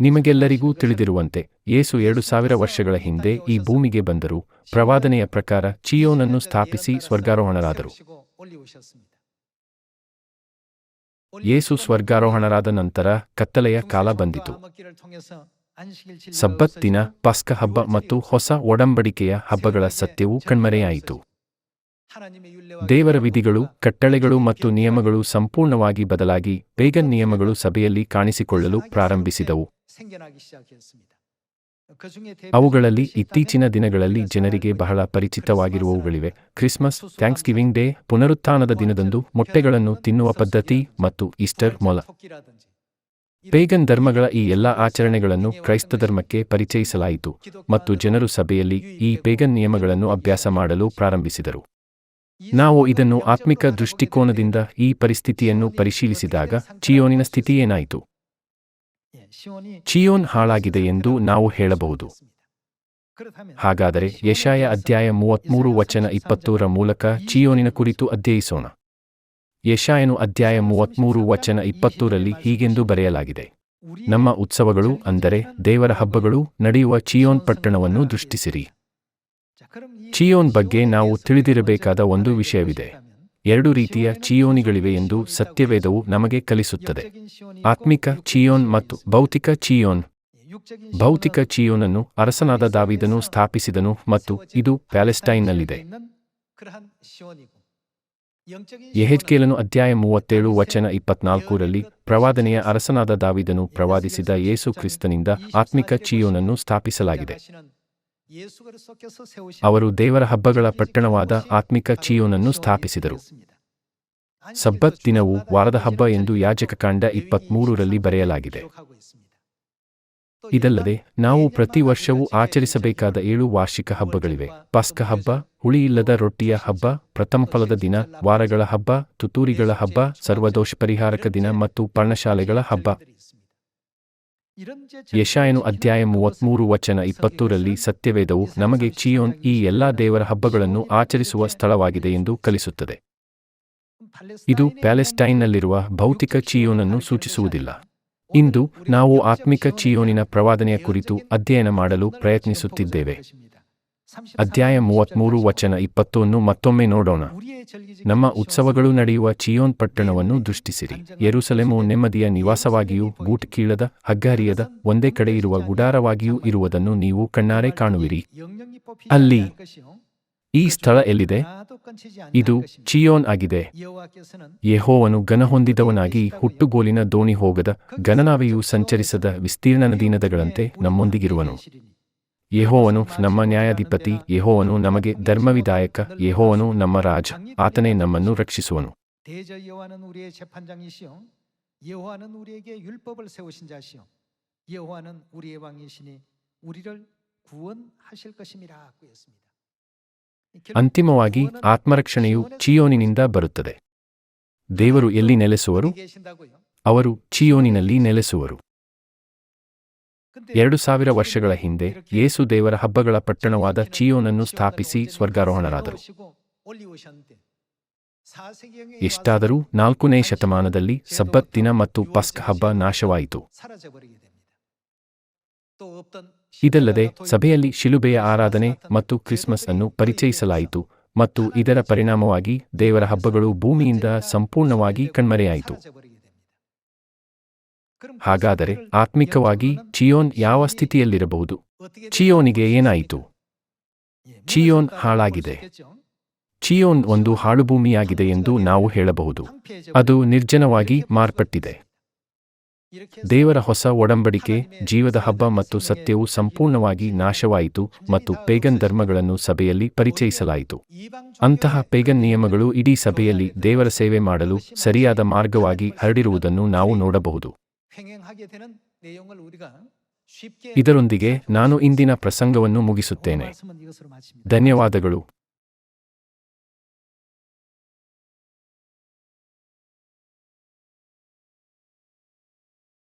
ನಿಮಗೆಲ್ಲರಿಗೂ ತಿಳಿದಿರುವಂತೆ, ಯೇಸು ಎರಡು ಸಾವಿರ ವರ್ಷಗಳ ಹಿಂದೆ ಈ ಭೂಮಿಗೆ ಬಂದರು, ಪ್ರವಾದನೆಯ ಪ್ರಕಾರ ಚಿಯೋನನ್ನು ಸ್ಥಾಪಿಸಿ ಸ್ವರ್ಗಾರೋಹಣರಾದರು. ಯೇಸು ಸ್ವರ್ಗಾರೋಹಣರಾದ ನಂತರ ಕತ್ತಲೆಯ ಕಾಲ ಬಂದಿತು. ಸಬ್ಬತ್ತಿನ ಪಸ್ಕ ಹಬ್ಬ ಮತ್ತು ಹೊಸ ಒಡಂಬಡಿಕೆಯ ಹಬ್ಬಗಳ ಸತ್ಯವು ಕಣ್ಮರೆಯಾಯಿತು. ದೇವರ ವಿಧಿಗಳು ಕಟ್ಟಳೆಗಳು ಮತ್ತು ನಿಯಮಗಳು ಸಂಪೂರ್ಣವಾಗಿ ಬದಲಾಗಿ ಪೇಗನ್ ನಿಯಮಗಳು ಸಭೆಯಲ್ಲಿ ಕಾಣಿಸಿಕೊಳ್ಳಲು ಪ್ರಾರಂಭಿಸಿದವು. ಅವುಗಳಲ್ಲಿ ಇತ್ತೀಚಿನ ದಿನಗಳಲ್ಲಿ ಜನರಿಗೆ ಬಹಳ ಪರಿಚಿತವಾಗಿರುವವುಗಳಿವೆ. ಕ್ರಿಸ್ಮಸ್ ಥ್ಯಾಂಕ್ಸ್ ಗಿವಿಂಗ್ ಡೇ ಪುನರುತ್ಥಾನದ ದಿನದಂದು ಮೊಟ್ಟೆಗಳನ್ನು ತಿನ್ನುವ ಪದ್ಧತಿ ಮತ್ತು ಈಸ್ಟರ್ ಮೊಲ. ಪೇಗನ್ ಧರ್ಮಗಳ ಈ ಎಲ್ಲ ಆಚರಣೆಗಳನ್ನು ಕ್ರೈಸ್ತ ಧರ್ಮಕ್ಕೆ ಪರಿಚಯಿಸಲಾಯಿತು ಮತ್ತು ಜನರು ಸಭೆಯಲ್ಲಿ ಈ ಪೇಗನ್ ನಿಯಮಗಳನ್ನು ಅಭ್ಯಾಸ ಮಾಡಲು ಪ್ರಾರಂಭಿಸಿದರು. ನಾವು ಇದನ್ನು ಆತ್ಮಿಕ ದೃಷ್ಟಿಕೋನದಿಂದ ಈ ಪರಿಸ್ಥಿತಿಯನ್ನು ಪರಿಶೀಲಿಸಿದಾಗ ಚಿಯೋನಿನ ಸ್ಥಿತಿ ಏನಾಯಿತು? ಚಿಯೋನ್ ಹಾಳಾಗಿದೆ ಎಂದು ನಾವು ಹೇಳಬಹುದು. ಹಾಗಾದರೆ ಯಶಾಯ ಅಧ್ಯಾಯ ಮೂವತ್ಮೂರು ವಚನ ಇಪ್ಪತ್ತೂರ ಮೂಲಕ ಚಿಯೋನಿನ ಕುರಿತು ಅಧ್ಯಯಿಸೋಣ. ಯಶಾಯನು ಅಧ್ಯಾಯ ಮೂವತ್ಮೂರು ವಚನ ಇಪ್ಪತ್ತೂರಲ್ಲಿ ಹೀಗೆಂದು ಬರೆಯಲಾಗಿದೆ. ನಮ್ಮ ಉತ್ಸವಗಳು ಅಂದರೆ ದೇವರ ಹಬ್ಬಗಳು ನಡೆಯುವ ಚಿಯೋನ್ ಪಟ್ಟಣವನ್ನು ದೃಷ್ಟಿಸಿರಿ. ಚಿಯೋನ್ ಬಗ್ಗೆ ನಾವು ತಿಳಿದಿರಬೇಕಾದ ಒಂದು ವಿಷಯವಿದೆ. ಎರಡು ರೀತಿಯ ಚಿಯೋನಿಗಳಿವೆ ಎಂದು ಸತ್ಯವೇದವು ನಮಗೆ ಕಲಿಸುತ್ತದೆ. ಆತ್ಮಿಕ ಚಿಯೋನ್ ಮತ್ತು ಭೌತಿಕ ಚಿಯೋನ್. ಭೌತಿಕ ಚಿಯೋನನ್ನು ಅರಸನಾದ ದಾವಿದನು ಸ್ಥಾಪಿಸಿದನು ಮತ್ತು ಇದು ಪ್ಯಾಲೆಸ್ಟೈನ್ನಲ್ಲಿದೆ. ಯಹೆಜ್ಕೇಲನು ಅಧ್ಯಾಯ ಮೂವತ್ತೇಳು ವಚನ ಇಪ್ಪತ್ನಾಲ್ಕರಲ್ಲಿ ಪ್ರವಾದನೆಯ ಅರಸನಾದ ದಾವಿದನು ಪ್ರವಾದಿಸಿದ ಯೇಸು ಕ್ರಿಸ್ತನಿಂದ ಆತ್ಮಿಕ ಚಿಯೋನನ್ನು ಸ್ಥಾಪಿಸಲಾಗಿದೆ. ಅವರು ದೇವರ ಹಬ್ಬಗಳ ಪಟ್ಟಣವಾದ ಆತ್ಮಿಕ ಚಿಯೋನನ್ನು ಸ್ಥಾಪಿಸಿದರು. ಸಬ್ಬತ್ ದಿನವು ವಾರದ ಹಬ್ಬ ಎಂದು ಯಾಜಕಕಾಂಡ ಇಪ್ಪತ್ಮೂರರಲ್ಲಿ ಬರೆಯಲಾಗಿದೆ. ಇದಲ್ಲದೆ ನಾವು ಪ್ರತಿ ವರ್ಷವೂ ಆಚರಿಸಬೇಕಾದ ಏಳು ವಾರ್ಷಿಕ ಹಬ್ಬಗಳಿವೆ. ಪಸ್ಕ ಹಬ್ಬ ಹುಳಿಯಿಲ್ಲದ ರೊಟ್ಟಿಯ ಹಬ್ಬ ಪ್ರಥಮ ಫಲದ ದಿನ ವಾರಗಳ ಹಬ್ಬ ತುತೂರಿಗಳ ಹಬ್ಬ ಸರ್ವದೋಷ ಪರಿಹಾರಕ ದಿನ ಮತ್ತು ಪರ್ಣಶಾಲೆಗಳ ಹಬ್ಬ. ಯಶಾಯನು ಅಧ್ಯಾಯ ಮೂವತ್ಮೂರು ವಚನ ಇಪ್ಪತ್ತೂರಲ್ಲಿ ಸತ್ಯವೇದವು ನಮಗೆ ಚಿಯೋನ್ ಈ ಎಲ್ಲಾ ದೇವರ ಹಬ್ಬಗಳನ್ನು ಆಚರಿಸುವ ಸ್ಥಳವಾಗಿದೆ ಎಂದು ಕಲಿಸುತ್ತದೆ. ಇದು ಪ್ಯಾಲೆಸ್ಟೈನ್ನಲ್ಲಿರುವ ಭೌತಿಕ ಚಿಯೋನನ್ನು ಸೂಚಿಸುವುದಿಲ್ಲ. ಇಂದು ನಾವು ಆತ್ಮಿಕ ಚಿಯೋನಿನ ಪ್ರವಾದನೆಯ ಕುರಿತು ಅಧ್ಯಯನ ಮಾಡಲು ಪ್ರಯತ್ನಿಸುತ್ತಿದ್ದೇವೆ. ಅಧ್ಯಾಯ ಮೂವತ್ಮೂರು ವಚನ ಇಪ್ಪತ್ತೊಂದು ಮತ್ತೊಮ್ಮೆ ನೋಡೋಣ. ನಮ್ಮ ಉತ್ಸವಗಳು ನಡೆಯುವ ಚಿಯೋನ್ ಪಟ್ಟಣವನ್ನು ದೃಷ್ಟಿಸಿರಿ. ಯರುಸಲೆಮು ನೆಮ್ಮದಿಯ ನಿವಾಸವಾಗಿಯೂ ಬೂಟ್ ಕೀಳದ ಹಗ್ಗಾರಿಯದ ಒಂದೇ ಕಡೆ ಇರುವ ಗುಡಾರವಾಗಿಯೂ ಇರುವುದನ್ನು ನೀವು ಕಣ್ಣಾರೆ ಕಾಣುವಿರಿ. ಅಲ್ಲಿ ಈ ಸ್ಥಳ ಎಲ್ಲಿದೆ? ಇದು ಚಿಯೋನ್ ಆಗಿದೆ. ಯೆಹೋವನು ಘನಹೊಂದಿದವನಾಗಿ ಹುಟ್ಟುಗೋಲಿನ ದೋಣಿ ಹೋಗದ ಘನನಾವೆಯು ಸಂಚರಿಸದ ವಿಸ್ತೀರ್ಣ ನದೀನದಗಳಂತೆ ನಮ್ಮೊಂದಿಗಿರುವನು. ಯೆಹೋವನು ನಮ್ಮ ನ್ಯಾಯಾಧಿಪತಿ ಯೆಹೋವನು ನಮಗೆ ಧರ್ಮವಿದಾಯಕ ಯೆಹೋವನು ನಮ್ಮ ರಾಜ ಆತನೇ ನಮ್ಮನ್ನು ರಕ್ಷಿಸುವನು. ಅಂತಿಮವಾಗಿ ಆತ್ಮರಕ್ಷಣೆಯು ಚಿಯೋನಿನಿಂದ ಬರುತ್ತದೆ. ದೇವರು ಎಲ್ಲಿ ನೆಲೆಸುವರು? ಅವರು ಚಿಯೋನಿನಲ್ಲಿ ನೆಲೆಸುವರು. ಎರಡು ಸಾವಿರ ವರ್ಷಗಳ ಹಿಂದೆ ಯೇಸು ದೇವರ ಹಬ್ಬಗಳ ಪಟ್ಟಣವಾದ ಚಿಯೋನನ್ನು ಸ್ಥಾಪಿಸಿ ಸ್ವರ್ಗಾರೋಹಣರಾದರು. ಎಷ್ಟಾದರೂ ನಾಲ್ಕನೇ ಶತಮಾನದಲ್ಲಿ ಸಬ್ಬತ್ ದಿನ ಮತ್ತು ಪಸ್ಕ್ ಹಬ್ಬ ನಾಶವಾಯಿತು. ಇದಲ್ಲದೆ ಸಭೆಯಲ್ಲಿ ಶಿಲುಬೆಯ ಆರಾಧನೆ ಮತ್ತು ಕ್ರಿಸ್ಮಸ್ ಅನ್ನು ಪರಿಚಯಿಸಲಾಯಿತು ಮತ್ತು ಇದರ ಪರಿಣಾಮವಾಗಿ ದೇವರ ಹಬ್ಬಗಳು ಭೂಮಿಯಿಂದ ಸಂಪೂರ್ಣವಾಗಿ ಕಣ್ಮರೆಯಾಯಿತು. ಹಾಗಾದರೆ ಆತ್ಮಿಕವಾಗಿ ಚಿಯೋನ್ ಯಾವ ಸ್ಥಿತಿಯಲ್ಲಿರಬಹುದು? ಚಿಯೋನಿಗೆ ಏನಾಯಿತು? ಚಿಯೋನ್ ಹಾಳಾಗಿದೆ. ಚಿಯೋನ್? ಒಂದು ಹಾಳುಭೂಮಿಯಾಗಿದೆ ಎಂದು ನಾವು ಹೇಳಬಹುದು. ಅದು ನಿರ್ಜನವಾಗಿ ಮಾರ್ಪಟ್ಟಿದೆ. ದೇವರ ಹೊಸ ಒಡಂಬಡಿಕೆ ಜೀವದ ಹಬ್ಬ ಮತ್ತು ಸತ್ಯವು ಸಂಪೂರ್ಣವಾಗಿ ನಾಶವಾಯಿತು ಮತ್ತು ಪೇಗನ್ ಧರ್ಮಗಳನ್ನು ಸಭೆಯಲ್ಲಿ ಪರಿಚಯಿಸಲಾಯಿತು. ಅಂತಹ ಪೇಗನ್ ನಿಯಮಗಳು ಇಡೀ ಸಭೆಯಲ್ಲಿ ದೇವರ ಸೇವೆ ಮಾಡಲು ಸರಿಯಾದ ಮಾರ್ಗವಾಗಿ ಹರಡಿರುವುದನ್ನು ನಾವು ನೋಡಬಹುದು. ಇದರೊಂದಿಗೆ ನಾನು ಇಂದಿನ ಪ್ರಸಂಗವನ್ನು ಮುಗಿಸುತ್ತೇನೆ. ಧನ್ಯವಾದಗಳು.